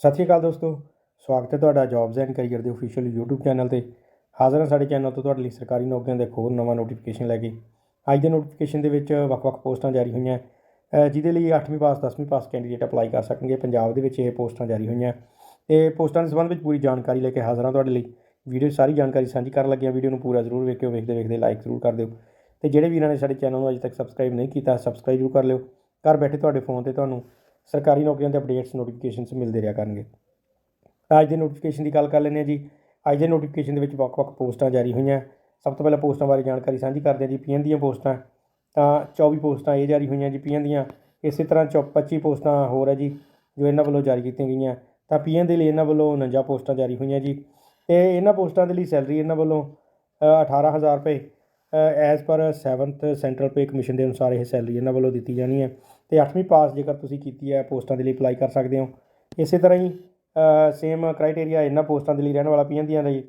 ਸਤਿ ਸ਼੍ਰੀ ਅਕਾਲ ਦੋਸਤੋ, ਸਵਾਗਤ ਹੈ ਤੁਹਾਡਾ ਜੌਬਸ ਐਂਡ ਕੈਰੀਅਰ ਦੇ ਅਫੀਸ਼ੀਅਲ YouTube ਚੈਨਲ ਤੇ। ਹਾਜ਼ਰ ਹਾਂ ਸਾਡੇ ਚੈਨਲ ਤੋਂ ਤੁਹਾਡੇ ਲਈ ਸਰਕਾਰੀ ਨੌਕਰੀਆਂ ਦੇ ਇੱਕ ਹੋਰ ਨਵਾਂ ਨੋਟੀਫਿਕੇਸ਼ਨ ਲੈ ਕੇ। ਅੱਜ ਦੇ ਨੋਟੀਫਿਕੇਸ਼ਨ ਦੇ ਵਿੱਚ ਵੱਖ-ਵੱਖ ਪੋਸਟਾਂ ਜਾਰੀ ਹੋਈਆਂ। ਜਿਹਦੇ ਲਈ 8ਵੀਂ ਪਾਸ 10ਵੀਂ ਪਾਸ ਕੈਂਡੀਡੇਟ ਅਪਲਾਈ ਕਰ ਸਕਣਗੇ। ਪੰਜਾਬ ਦੇ ਵਿੱਚ ਇਹ ਪੋਸਟਾਂ ਜਾਰੀ ਹੋਈਆਂ। ਤੇ ਪੋਸਟਾਂ ਦੇ ਸੰਬੰਧ ਵਿੱਚ ਪੂਰੀ ਜਾਣਕਾਰੀ ਲੈ ਕੇ ਹਾਜ਼ਰ ਹਾਂ ਤੁਹਾਡੇ ਲਈ। ਵੀਡੀਓ ਸਾਰੀ ਜਾਣਕਾਰੀ ਸਾਂਝੀ ਕਰਨ ਲੱਗਿਆ ਵੀਡੀਓ ਨੂੰ ਪੂਰਾ ਜ਼ਰੂਰ ਵੇਖਿਓ, ਵੇਖਦੇ ਵੇਖਦੇ ਲਾਈਕ ਜ਼ਰੂਰ ਕਰ ਦਿਓ। ਤੇ ਜਿਹੜੇ ਵੀਰਾਂ ਨੇ ਸਾਡੇ ਚੈਨਲ ਨੂੰ ਅਜੇ ਤੱਕ ਸਬਸਕ੍ਰਾਈਬ ਨਹੀਂ ਕੀਤਾ ਸਬਸਕ੍ਰਾਈਬ ਜ਼ਰੂਰ ਕਰ ਲਿਓ। ਘਰ ਬੈਠੇ ਤੁਹਾਡੇ ਫੋਨ ਤੇ ਤੁਹਾਨੂੰ ਸਰਕਾਰੀ ਨੌਕਰੀਆਂ ਦੇ ਅਪਡੇਟਸ ਨੋਟੀਫਿਕੇਸ਼ਨਸ ਮਿਲਦੇ ਰਿਹਾ ਕਰਨਗੇ। ਅੱਜ ਦੇ ਨੋਟੀਫਿਕੇਸ਼ਨ ਦੀ ਗੱਲ ਕਰ ਲੈਂਦੇ ਹਾਂ ਜੀ। ਅੱਜ ਦੇ ਨੋਟੀਫਿਕੇਸ਼ਨ ਦੇ ਵਿੱਚ ਵੱਖ-ਵੱਖ ਪੋਸਟਾਂ ਜਾਰੀ ਹੋਈਆਂ। ਸਭ ਤੋਂ ਪਹਿਲਾਂ ਪੋਸਟਾਂ ਬਾਰੇ ਜਾਣਕਾਰੀ ਸਾਂਝੀ ਕਰਦੇ ਹਾਂ ਜੀ ਪੀਐਨ ਦੀਆਂ ਪੋਸਟਾਂ। ਤਾਂ 24 ਪੋਸਟਾਂ ਇਹ ਜਾਰੀ ਹੋਈਆਂ ਜੀ ਪੀਐਨ ਦੀਆਂ। ਇਸੇ ਤਰ੍ਹਾਂ ਚੌ 25 ਪੋਸਟਾਂ ਹੋਰ ਹੈ ਜੀ ਜੋ ਇਹਨਾਂ ਵੱਲੋਂ ਜਾਰੀ ਕੀਤੀਆਂ ਗਈਆਂ। ਤਾਂ ਪੀਐਨ ਦੇ ਲਈ ਇਹਨਾਂ ਵੱਲੋਂ 49 ਪੋਸਟਾਂ ਜਾਰੀ ਹੋਈਆਂ ਜੀ। ਤੇ ਇਹਨਾਂ ਪੋਸਟਾਂ ਦੇ ਲਈ ਸੈਲਰੀ ਇਹਨਾਂ ਵੱਲੋਂ ਅ, 18000 ਰੁਪਏ as per 7th central pay commission ਦੇ ਅਨੁਸਾਰ ਇਹ ਸੈਲਰੀ ਇਹਨਾਂ ਵੱਲੋਂ ਦਿੱਤੀ ਜਾਣੀ ਹੈ। ਤੇ 8ਵੀਂ ਪਾਸ ਜੇਕਰ ਤੁਸੀਂ ਕੀਤੀ ਹੈ, ਪੋਸਟਾਂ ਦੇ ਲਈ ਅਪਲਾਈ ਕਰ ਸਕਦੇ ਹੋ। ਇਸੇ ਤਰ੍ਹਾਂ ਹੀ ਸੇਮ ਕ੍ਰਾਈਟੇਰੀਆ ਇਹਨਾਂ ਪੋਸਟਾਂ ਦੇ ਲਈ ਰਹਿਣ ਵਾਲਾ ਪੀਐਨ ਦੀਆਂ ਲਈ,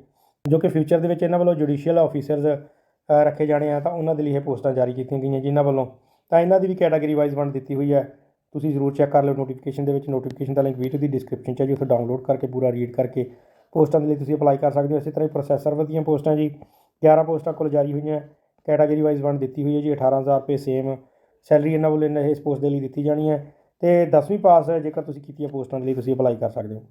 ਜੋ ਕਿ ਫਿਊਚਰ ਦੇ ਵਿੱਚ ਇਹਨਾਂ ਵੱਲੋਂ ਜੁਡੀਸ਼ੀਅਲ ਆਫੀਸਰਸ ਰੱਖੇ ਜਾਣੇ ਆ, ਤਾਂ ਉਹਨਾਂ ਦੇ ਲਈ ਇਹ ਪੋਸਟਾਂ ਜਾਰੀ ਕੀਤੀਆਂ ਗਈਆਂ ਜਿਨ੍ਹਾਂ ਵੱਲੋਂ, ਤਾਂ ਇਹਨਾਂ ਦੀ ਵੀ ਕੈਟਾਗਰੀ ਵਾਈਜ਼ ਵੰਡ ਦਿੱਤੀ ਹੋਈ ਹੈ। ਤੁਸੀਂ ਜ਼ਰੂਰ ਚੈੱਕ ਕਰ ਲਿਓ ਨੋਟੀਫਿਕੇਸ਼ਨ ਦੇ ਵਿੱਚ ਨੋਟੀਫਿਕੇਸ਼ਨ ਦਾ ਲਿੰਕ ਵੀਡੀਓ ਦੀ ਡਿਸਕ੍ਰਿਪਸ਼ਨ 'ਚ ਹੈ, ਜੀ ਉੱਥੇ ਡਾਊਨਲੋਡ ਕਰਕੇ ਪੂਰਾ ਰੀਡ ਕਰਕੇ ਪੋਸਟਾਂ ਦੇ ਲਈ ਤੁਸੀਂ ਅਪਲਾਈ ਕਰ ਸਕਦੇ ਹੋ। ਇਸੇ ਤਰ੍ਹਾਂ ਹੀ ਪ੍ਰੋਸੈਸਰ ਵਧੀਆਂ ਪੋਸਟਾਂ ਜੀ 11 ਪੋਸਟਾਂ ਕੋਲ ਜਾਰੀ ਹੋਈਆਂ ਕੈਟਾਗਰੀ ਵਾਈਜ਼ ਵੰਡ ਦਿੱਤੀ ਹੋਈ ਹੈ ਜੀ 18000 ਰੁਪਏ ਸੇਮ ਸੈਲਰੀ ਇਹਨਾਂ ਵੱਲੋਂ ਇਹਨਾਂ ਇਸ ਪੋਸਟ ਦੇ ਲਈ ਦਿੱਤੀ ਜਾਣੀ ਹੈ ਤੇ 10ਵੀਂ ਪਾਸ ਜੇਕਰ ਤੁਸੀਂ ਕੀਤੀ ਹੈ ਪੋਸਟਾਂ ਦੇ ਲਈ ਤੁਸੀਂ ਅਪਲਾਈ ਕਰ ਸਕਦੇ ਹੋ।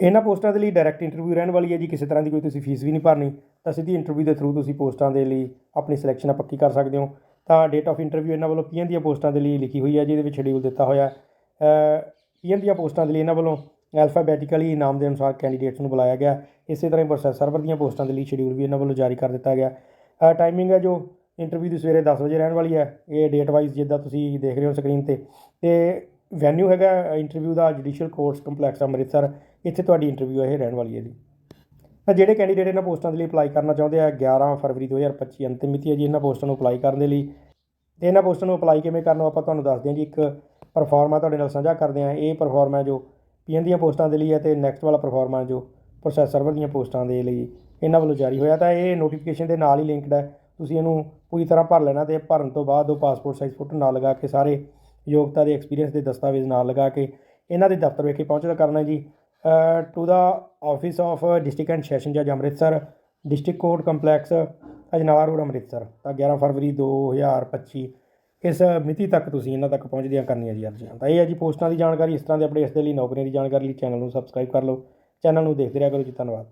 ਇਹਨਾਂ ਪੋਸਟਾਂ ਦੇ ਲਈ ਡਾਇਰੈਕਟ ਇੰਟਰਵਿਊ ਰਹਿਣ ਵਾਲੀ ਹੈ ਜੀ, ਕਿਸੇ ਤਰ੍ਹਾਂ ਦੀ ਕੋਈ ਤੁਸੀਂ ਫੀਸ ਵੀ ਨਹੀਂ ਭਰਨੀ, ਤਾਂ ਸਿੱਧੀ ਇੰਟਰਵਿਊ ਦੇ ਥਰੂ ਤੁਸੀਂ ਪੋਸਟਾਂ ਦੇ ਲਈ ਆਪਣੀ ਸਿਲੈਕਸ਼ਨ ਪੱਕੀ ਕਰ ਸਕਦੇ ਹੋ। ਤਾਂ ਡੇਟ ਆਫ ਇੰਟਰਵਿਊ ਇਹਨਾਂ ਵੱਲੋਂ ਪੀਐਨ ਦੀਆਂ ਪੋਸਟਾਂ ਦੇ ਲਈ ਲਿਖੀ ਹੋਈ ਹੈ, ਜਿਹਦੇ ਵਿੱਚ ਸ਼ਡਿਊਲ ਦਿੱਤਾ ਹੋਇਆ ਪੀਐਨ ਦੀਆਂ ਪੋਸਟਾਂ ਦੇ ਲਈ ਇਹਨਾਂ ਵੱਲੋਂ ਐਲਫਾਬੈਟਿਕਲੀ ਨਾਮ ਦੇ ਅਨੁਸਾਰ ਕੈਂਡੀਡੇਟਸ ਨੂੰ ਬੁਲਾਇਆ ਗਿਆ। ਇਸੇ ਤਰ੍ਹਾਂ ਹੀ ਪ੍ਰੋਸੈਸ ਸਰਵਰ ਦੀਆਂ ਪੋਸਟਾਂ ਦੇ ਲਈ ਸ਼ਡਿਊਲ ਵੀ ਇਹਨਾਂ ਵੱਲੋਂ ਜਾਰੀ ਕਰ ਦਿੱਤਾ ਗਿਆ। ਟਾਈਮਿੰਗ ਹੈ ਜੋ ਇੰਟਰਵਿਊ ਦੀ ਸਵੇਰੇ 10 ਵਜੇ ਰਹਿਣ ਵਾਲੀ ਹੈ। ਇਹ ਡੇਟ ਵਾਈਜ਼ ਜਿੱਦਾਂ ਤੁਸੀਂ ਦੇਖ ਰਹੇ ਹੋ ਸਕਰੀਨ ਤੇ। ਤੇ ਵੈਨਿਊ ਹੈਗਾ ਇੰਟਰਵਿਊ ਦਾ ਜੁਡੀਸ਼ੀਅਲ ਕੋਰਟਸ ਕੰਪਲੈਕਸ ਅੰਮ੍ਰਿਤਸਰ। ਇੱਥੇ ਤੁਹਾਡੀ ਇੰਟਰਵਿਊ ਇਹ ਰਹਿਣ ਵਾਲੀ ਹੈ ਜੀ। ਤਾਂ ਜਿਹੜੇ ਕੈਂਡੀਡੇਟ ਇਹਨਾਂ ਪੋਸਟਾਂ ਦੇ ਲਈ ਅਪਲਾਈ ਕਰਨਾ ਚਾਹੁੰਦੇ ਆ 11 ਫਰਵਰੀ 2025 ਅੰਤਿਮ ਮਿਤੀ ਹੈ ਜੀ ਇਹਨਾਂ ਪੋਸਟਾਂ ਨੂੰ ਅਪਲਾਈ ਕਰਨ ਦੇ ਲਈ। ਤੇ ਇਹਨਾਂ ਪੋਸਟਾਂ ਨੂੰ ਅਪਲਾਈ ਕਿਵੇਂ ਕਰਨਾ, ਆਪਾਂ ਤੁਹਾਨੂੰ ਦੱਸਦੇ ਹਾਂ ਜੀ। ਇੱਕ ਪਰਫਾਰਮਾ ਤੁਹਾਡੇ ਨਾਲ ਸਾਂਝਾ ਕਰਦੇ ਹਾਂ। ਇਹ ਪਰਫਾਰਮਾ ਜੋ ਪੀਐਨ ਦੀਆਂ ਪੋਸਟਾਂ ਦੇ ਲਈ ਹੈ ਤੇ ਨੈਕਸਟ ਵਾਲਾ ਪਰਫਾਰਮਾ ਜੋ ਪ੍ਰੋਸੈਸ ਸਰਵਰ ਦੀਆਂ ਪੋਸਟਾਂ ਦੇ ਲਈ ਇਹਨਾਂ ਵੱਲੋਂ ਜਾਰੀ ਹੋਇਆ। ਤਾਂ ਇਹ ਨੋਟੀਫਿਕੇਸ਼ਨ ਦੇ ਨਾਲ ਹੀ ਲਿੰਕਡ ਹੈ। ਤੁਸੀਂ ਇਹਨੂੰ ਪੂਰੀ ਤਰ੍ਹਾਂ ਭਰ ਲੈਣਾ ਤੇ ਭਰਨ ਤੋਂ ਬਾਅਦ ਉਹ ਪਾਸਪੋਰਟ ਸਾਈਜ਼ ਫੋਟੋ ਨਾਲ ਲਗਾ ਕੇ ਸਾਰੇ ਯੋਗਤਾ ਦੇ ਐਕਸਪੀਰੀਅੰਸ ਦੇ ਦਸਤਾਵੇਜ਼ ਨਾਲ ਲਗਾ ਕੇ ਇਹਨਾਂ ਦੇ ਦਫ਼ਤਰ ਵਿਖੇ ਪਹੁੰਚਦਾ ਕਰਨਾ ਜੀ। To the office of district and session ਜੱਜ Amritsar district court complex Ajnala road Amritsar, ਤਾਂ 11 ਫਰਵਰੀ 2025 ਇਸ ਮਿਤੀ ਤੱਕ ਤੁਸੀਂ ਇਹਨਾਂ ਤੱਕ ਪਹੁੰਚਦੀਆਂ ਕਰਨੀਆਂ ਜੀ ਅਰਜ਼ੀਆਂ। ਤਾਂ ਇਹ ਹੈ ਜੀ ਪੋਸਟਾਂ ਦੀ ਜਾਣਕਾਰੀ, ਇਸ ਤਰ੍ਹਾਂ ਦੇ ਅਪਡੇਟਸ ਦੇ ਲਈ ਨੌਕਰੀਆਂ ਦੀ ਜਾਣਕਾਰੀ ਲਈ ਚੈਨਲ ਨੂੰ ਸਬਸਕ੍ਰਾਈਬ ਕਰ ਲਓ। ਚੈਨਲ ਨੂੰ ਦੇਖਦੇ ਰਿਹਾ ਕਰੋ ਜੀ, ਧੰਨਵਾਦ।